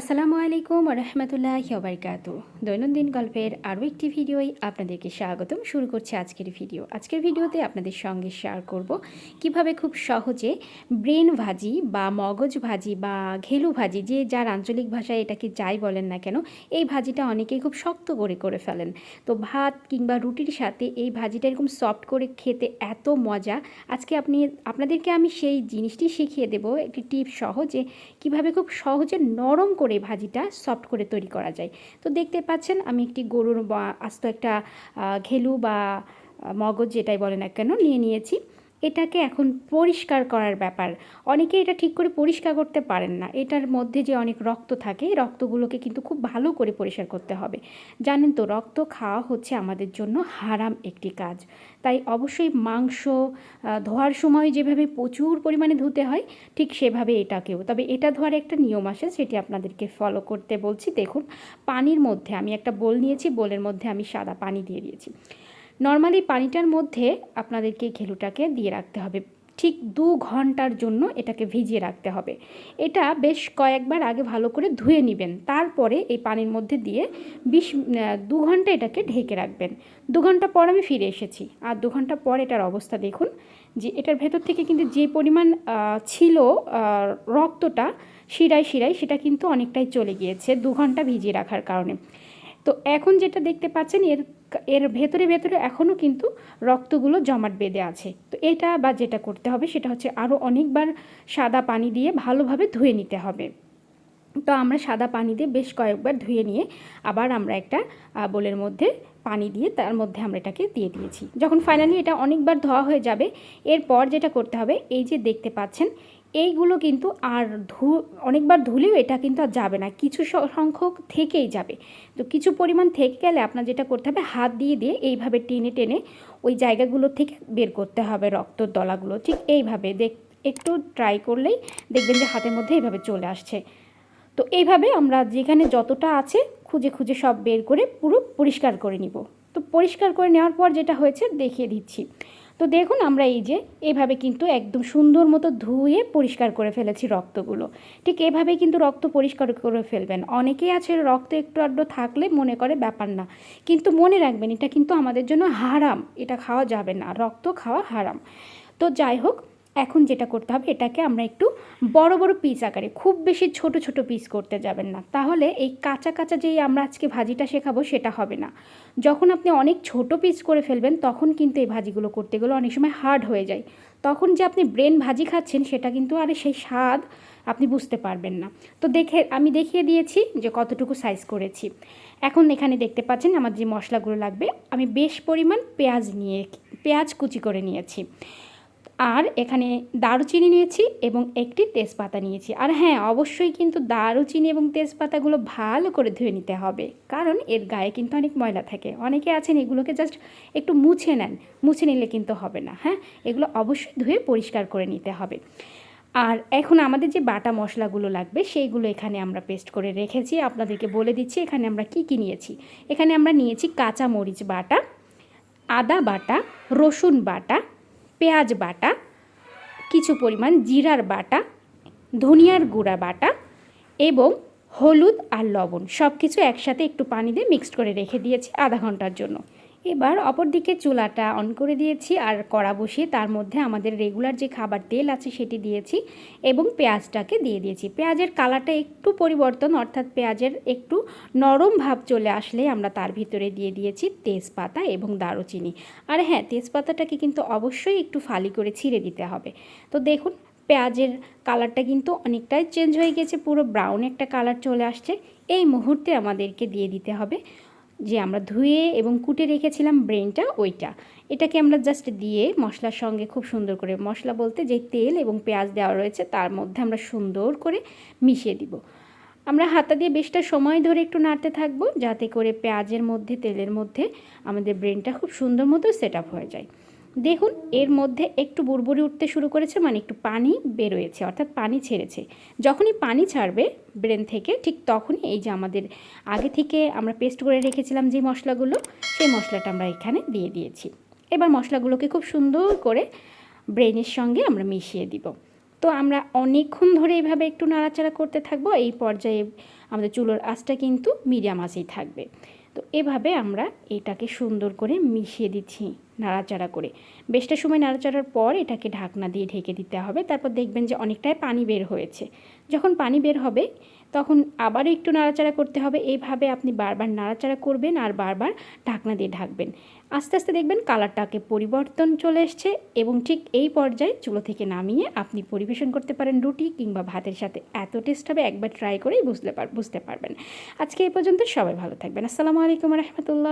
আসসালামু আলাইকুম রহমতুল্লাহ বারকাতু দৈনন্দিন গল্পের আরও একটি ভিডিওই আপনাদেরকে স্বাগতম। শুরু করছে আজকের ভিডিও। আজকের ভিডিওতে আপনাদের সঙ্গে শেয়ার করব কীভাবে খুব সহজে ব্রেন ভাজি বা মগজ ভাজি বা ঘেলু ভাজি, যে যার আঞ্চলিক ভাষায় এটাকে যাই বলেন না কেন, এই ভাজিটা অনেকেই খুব শক্ত করে করে ফেলেন। তো ভাত কিংবা রুটির সাথে এই ভাজিটা এরকম সফট করে খেতে এত মজা। আজকে আপনি, আপনাদেরকে আমি সেই জিনিসটি শিখিয়ে দেব। একটি টিপ সহজে কীভাবে খুব সহজে নরম করে ভাজিটা সফট করে তৈরি করা যায়। তো দেখতে পাচ্ছেন আমি একটি গরুর আস্ত একটা ঘেলু বা মগজ যেটাই বলে না কেন নিয়ে নিয়েছি। এটাকে এখন পরিষ্কার করার ব্যাপার। অনেকে এটা ঠিক করে পরিষ্কার করতে পারেন না। এটার মধ্যে যে অনেক রক্ত থাকে রক্তগুলোকে কিন্তু খুব ভালো করে পরিষ্কার করতে হবে। জানেন তো, রক্ত খাওয়া হচ্ছে আমাদের জন্য হারাম একটি কাজ। তাই অবশ্যই মাংস ধোয়ার সময় যেভাবে প্রচুর পরিমাণে ধুতে হয়, ঠিক সেভাবে এটাকেও। তবে এটা ধোয়ার একটা নিয়ম আসে সেটি আপনাদেরকে ফলো করতে বলছি। দেখুন, পানির মধ্যে আমি একটা বোল নিয়েছি, বোলের মধ্যে আমি সাদা পানি দিয়ে দিয়েছি। নর্মালি পানিটার মধ্যে আপনাদেরকে ঘেলুটাকে দিয়ে রাখতে হবে। ঠিক দু ঘণ্টার জন্য এটাকে ভিজিয়ে রাখতে হবে। এটা বেশ কয়েকবার আগে ভালো করে ধুয়ে নেবেন। তারপরে এই পানির মধ্যে দিয়ে বিশ দু ঘণ্টা এটাকে ঢেকে রাখবেন। দু ঘণ্টা পর আমি ফিরে এসেছি। আর দু ঘণ্টা পর এটার অবস্থা দেখুন যে এটার ভেতর থেকে কিন্তু যে পরিমাণ ছিল রক্তটা, শিরায় শিরায় সেটা কিন্তু অনেকটাই চলে গিয়েছে দু ঘণ্টা ভিজিয়ে রাখার কারণে। তো এখন যেটা দেখতে পাচ্ছেন, এর এর ভেতরে ভেতরে এখনও কিন্তু রক্তগুলো জমাট বেঁধে আছে। তো এটা বা যেটা করতে হবে সেটা হচ্ছে আরও অনেকবার সাদা পানি দিয়ে ভালোভাবে ধুয়ে নিতে হবে। তো আমরা সাদা পানি দিয়ে বেশ কয়েকবার ধুয়ে নিয়ে আবার আমরা একটা বোলের মধ্যে পানি দিয়ে তার মধ্যে আমরা এটাকে দিয়ে দিয়েছি। যখন ফাইনালি এটা অনেকবার ধোয়া হয়ে যাবে, এরপর যেটা করতে হবে, এই যে দেখতে পাচ্ছেন, এইগুলো কিন্তু আর ধু, অনেকবার ধুলেও এটা কিন্তু আর যাবে না। কিছু সংখ্যক থেকেই যাবে। তো কিছু পরিমাণ থেকে গেলে আপনার যেটা করতে হবে, হাত দিয়ে দিয়ে এইভাবে টেনে টেনে ওই জায়গাগুলো থেকে বের করতে হবে রক্তর দলাগুলো। ঠিক এইভাবে দেখ, একটু ট্রাই করলেই দেখবেন যে হাতের মধ্যে এইভাবে চলে আসছে। তো এইভাবে আমরা যেখানে যতটা আছে খুঁজে খুঁজে সব বের করে পুরো পরিষ্কার করে নিব। তো পরিষ্কার করে নেওয়ার পর যেটা হয়েছে দেখিয়ে দিচ্ছি। তো দেখুন আমরা এই যে এভাবে কিন্তু একদম সুন্দর মতো ধুয়ে পরিষ্কার করে ফেলেছি রক্তগুলো। ঠিক এভাবে কিন্তু রক্ত পরিষ্কার করে ফেলবেন। অনেকেই আছে রক্ত একটু আড্ডো থাকলে মনে করে ব্যাপার না। কিন্তু মনে রাখবেন এটা কিন্তু আমাদের জন্য হারাম। এটা খাওয়া যাবে না। রক্ত খাওয়া হারাম। তো যাই হোক এখন যেটা করতে হবে, এটাকে আমরা একটু বড় বড় পিস আকারে, খুব বেশি ছোট ছোট পিস করতে যাবেন না। তাহলে এই কাঁচা কাঁচা যেই আমরা আজকে ভাজিটা শেখাবো, সেটা হবে না। যখন আপনি অনেক ছোট পিস করে ফেলবেন, তখন কিন্তু এই ভাজিগুলো করতে গেলে অনেক সময় হার্ড হয়ে যায়। তখন যে আপনি ব্রেন ভাজি খাচ্ছেন, সেটা কিন্তু আর সেই স্বাদ আপনি বুঝতে পারবেন না। তো দেখে, আমি দেখিয়ে দিয়েছি যে কতটুকু সাইজ করেছি। এখন এখানে দেখতে পাচ্ছেন আমার যে মশলাগুলো লাগবে, আমি বেশ পরিমাণ পেঁয়াজ নিয়ে, পেঁয়াজ কুচি করে নিয়েছি। আর এখানে দারুচিনি নিয়েছি এবং একটি তেজপাতা নিয়েছি। আর হ্যাঁ অবশ্যই কিন্তু দারুচিনি এবং তেজপাতাগুলো ভালো করে ধুয়ে নিতে হবে, কারণ এর গায়ে কিন্তু অনেক ময়লা থাকে। অনেকে আছেন এগুলোকে জাস্ট একটু মুছে নেন, মুছে নিলে কিন্তু হবে না হ্যাঁ? এগুলো অবশ্যই ধুয়ে পরিষ্কার করে নিতে হবে। আর এখন আমাদের যে বাটা মশলাগুলো লাগবে, সেইগুলো এখানে আমরা পেস্ট করে রেখেছি। আপনাদেরকে বলে দিচ্ছি এখানে আমরা কি কি নিয়েছি। এখানে আমরা নিয়েছি কাঁচা মরিচ বাটা, আদা বাটা, রসুন বাটা পেঁয়াজ বাটা, কিছু পরিমাণ জিরার বাটা, ধনিয়ার গুঁড়া বাটা এবং হলুদ আর লবণ সব কিছু একসাথে একটু পানি দিয়ে মিক্সড করে রেখে দিয়েছি আধা ঘণ্টার জন্য। এবার অপর দিকে চুলাটা অন করে দিয়েছি আর কড়া বসিয়ে তার মধ্যে আমাদের রেগুলার যে খাবার তেল আছে সেটি দিয়েছি এবং পেঁয়াজটাকে দিয়ে দিয়েছি। পেঁয়াজের কালারটা একটু পরিবর্তন, অর্থাৎ পেঁয়াজের একটু নরম ভাব চলে আসলে আমরা তার ভিতরে দিয়ে দিয়েছি তেজপাতা এবং দারুচিনি। আর হ্যাঁ তেজপাতাটাকে কিন্তু অবশ্যই একটু ফালি করে ছিঁড়ে দিতে হবে। তো দেখুন, পেঁয়াজের কালারটা কিন্তু অনেকটাই চেঞ্জ হয়ে গেছে, পুরো ব্রাউন একটা কালার চলে আসছে। এই মুহূর্তে আমাদেরকে দিয়ে দিতে হবে যে আমরা ধুয়ে এবং কুটে রেখেছিলাম ব্রেনটা, ওইটা। এটাকে আমরা জাস্ট দিয়ে মশলার সঙ্গে খুব সুন্দর করে, মশলা বলতে যে তেল এবং পেঁয়াজ দেওয়া রয়েছে তার মধ্যে আমরা সুন্দর করে মিশিয়ে দিব। আমরা হাতা দিয়ে বেশটা সময় ধরে একটু নাড়তে থাকব যাতে করে পেঁয়াজের মধ্যে, তেলের মধ্যে আমাদের ব্রেনটা খুব সুন্দর মতো সেট হয়ে যায়। দেখুন, এর মধ্যে একটু বুড়বুড়ি উঠতে শুরু করেছে মানে একটু পানি বেরোয়েছে, অর্থাৎ পানি ছেড়েছে। যখনই পানি ছাড়বে ব্রেন থেকে, ঠিক তখনই এই যে আমাদের আগে থেকে আমরা পেস্ট করে রেখেছিলাম যে মশলাগুলো, সেই মশলাটা আমরা এখানে দিয়ে দিয়েছি। এবার মশলাগুলোকে খুব সুন্দর করে ব্রেনের সঙ্গে আমরা মিশিয়ে দিব। তো আমরা অনেকক্ষণ ধরে এইভাবে একটু নাড়াচাড়া করতে থাকব, এই পর্যায়ে আমাদের চুলোর আঁচটা কিন্তু মিডিয়াম আঁচেই থাকবে। তো এভাবে আমরা এটাকে সুন্দর করে মিশিয়ে দিচ্ছি নাড়াচাড়া করে। বেশটা সময় নাড়াচাড়ার পর এটাকে ঢাকনা দিয়ে ঢেকে দিতে হবে, তারপর দেখবেন যে অনেকটাই পানি বের হয়েছে। যখন পানি বের হবে, তখন আবারও একটু নাড়াচাড়া করতে হবে। এইভাবে আপনি বারবার নাড়াচাড়া করবেন আর বারবার ঢাকনা দিয়ে ঢাকবেন। আস্তে আস্তে দেখবেন কালারটাকে পরিবর্তন চলে এসছে এবং ঠিক এই পর্যায়ে চুলো থেকে নামিয়ে আপনি পরিবেশন করতে পারেন রুটি কিংবা ভাতের সাথে। এত টেস্ট হবে, একবার ট্রাই করেই বুঝতে পার, বুঝতে পারবেন। আজকে এই পর্যন্ত সবাই ভালো থাকবেন। আসসালামু আলাইকুম রহমতুল্লাহ।